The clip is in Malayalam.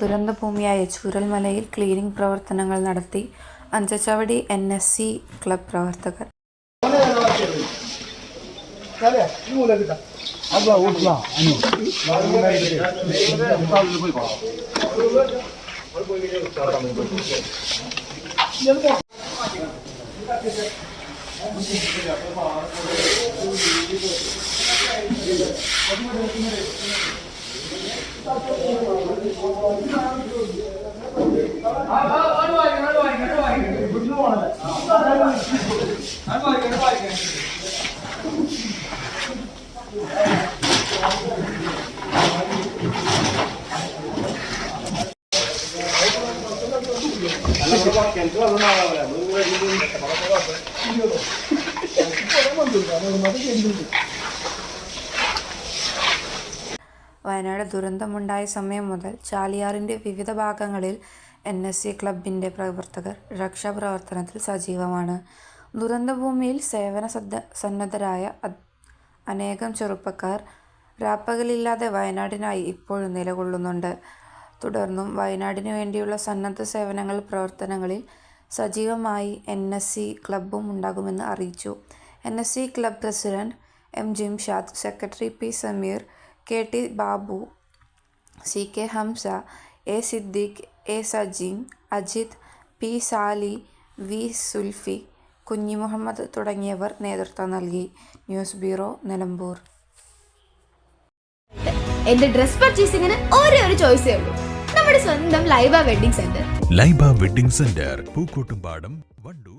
ദുരന്തഭൂമിയായ ചൂരൽമലയിൽ ക്ലീനിംഗ് പ്രവർത്തനങ്ങൾ നടത്തി Anchachavadi N S C club പ്രവർത്തകർ. Gracias. വയനാട് ദുരന്തമുണ്ടായ സമയം മുതൽ ചാലിയാറിന്റെ വിവിധ ഭാഗങ്ങളിൽ എൻ എസ് സി ക്ലബിന്റെ പ്രവർത്തകർ രക്ഷാപ്രവർത്തനത്തിൽ സജീവമാണ്. ദുരന്തഭൂമിയിൽ സേവന സദ്ദ സന്നദ്ധരായ അനേകം ചെറുപ്പക്കാർ രാപ്പകലില്ലാതെ വയനാടിനായി ഇപ്പോഴും നിലകൊള്ളുന്നുണ്ട്. തുടർന്നും വയനാടിനു വേണ്ടിയുള്ള സന്നദ്ധ സേവനങ്ങൾ പ്രവർത്തനങ്ങളിൽ സജീവമായി എൻ എസ് സി ക്ലബും ഉണ്ടാകുമെന്ന് അറിയിച്ചു. N S C club president M Jimshad secretary P Sameer K T Babu C K Hamsa A Siddique A Sajeen Ajith P Sali V Sulfi Kunhi Muhammad തുടങ്ങിയവർ നേതൃത്വം നൽകി. News bureau Nilambur. എന്റെ ഡ്രസ് പർച്ചേസിംഗിന് ഒരേ ഒരു ചോയ്സേ ഉള്ളൂ. നമ്മുടെ സ്വന്തം Laiba wedding centre. Laiba wedding centre Pookkottumpadam Wandoor.